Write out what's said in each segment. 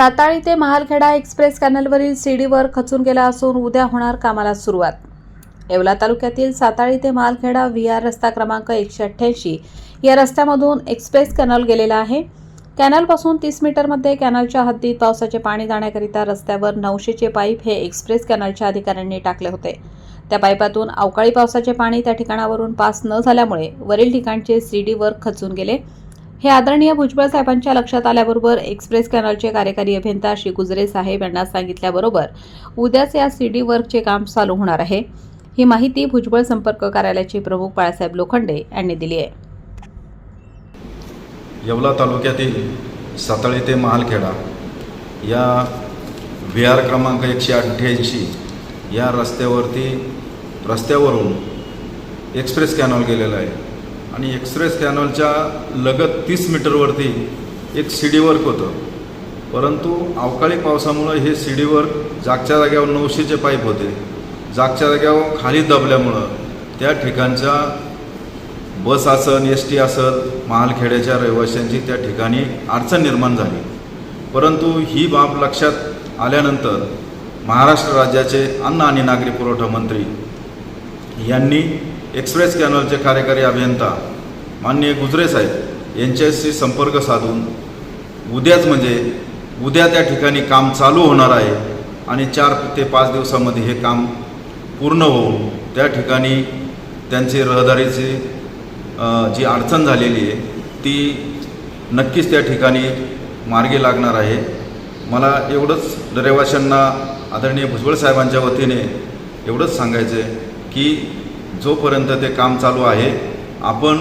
साताळी ते महालखेडा एक्सप्रेस कॅनलवरील सीडीवर खचून गेला असून उद्या होणार कामाला सुरुवात. येवला तालुक्यातील साताळी ते महालखेडा व्ही आर रस्ता क्रमांक एकशे अठ्ठ्याऐंशी या रस्त्यामधून एक्सप्रेस कॅनल गेलेला आहे. कॅनलपासून तीस मीटरमध्ये कॅनलच्या हद्दीत पावसाचे पाणी जाण्याकरिता रस्त्यावर नऊशेचे पाईप हे एक्सप्रेस कॅनलच्या अधिकाऱ्यांनी टाकले होते. त्या पाईपातून अवकाळी पावसाचे पाणी त्या ठिकाणावरून पास न झाल्यामुळे वरील ठिकाणचे सीडीवर खचून गेले. हे आदरणीय भुजबळ साहेबांच्या लक्षात आल्याबरोबर एक्सप्रेस कॅनलचे कार्यकारी अभियंता श्री गुजरे साहेब यांना सांगितल्याबरोबर उद्याच या सीडी वर्कचे काम चालू होणार आहे. ही माहिती भुजबळ संपर्क कार्यालयाचे प्रमुख बाळासाहेब लोखंडे यांनी दिली आहे. येवला तालुक्यातील साताळी ते महालखेडा या व्ही आर क्रमांक एकशे अठ्ठ्याऐंशी या रस्त्यावरती रस्त्यावरून एक्सप्रेस कॅनॉल गेलेला आहे. आणि एक्सप्रेस कॅनॉलच्या लगत तीस मीटरवरती एक सी डी वर्क होतं. परंतु अवकाळी पावसामुळं हे सी डी वर्क जागच्या जाग्यावर नऊशेचे पाईप होते. जागच्या जाग्यावर खाली दबल्यामुळं त्या ठिकाणच्या बस असन एस टी असल महालखेड्याच्या रहिवाशांची त्या ठिकाणी अडचण निर्माण झाली. परंतु ही बाब लक्षात आल्यानंतर महाराष्ट्र राज्याचे अन्न आणि नागरी पुरवठा मंत्री यांनी एक्सप्रेस कॅनलचे कार्यकारी अभियंता माननीय गुजरे साहेब यांच्याशी संपर्क साधून उद्याच म्हणजे उद्या त्या ठिकाणी काम चालू होणार आहे आणि चार ते पाच दिवसामध्ये हे काम पूर्ण होऊन त्या ठिकाणी त्यांची रहदारीची जी अडचण झालेली आहे ती नक्कीच त्या ठिकाणी मार्गी लागणार आहे. मला एवढंच रहिवाशांना आदरणीय भुजबळ साहेबांच्या वतीने एवढंच सांगायचं आहे की जोपर्यंत ते काम चालू आहे आपण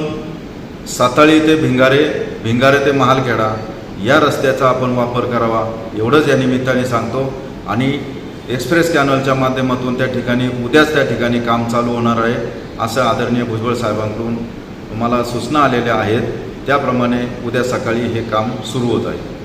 साताळी ते भिंगारे भिंगारे ते महालखेडा या रस्त्याचा आपण वापर करावा एवढंच या निमित्ताने सांगतो. आणि एक्सप्रेस कॅनलच्या माध्यमातून त्या ठिकाणी उद्याच त्या ठिकाणी काम चालू होणार आहे असं आदरणीय भुजबळ साहेबांकडून मला सूचना आलेल्या आहेत. त्याप्रमाणे उद्या सकाळी हे काम सुरू होत आहे.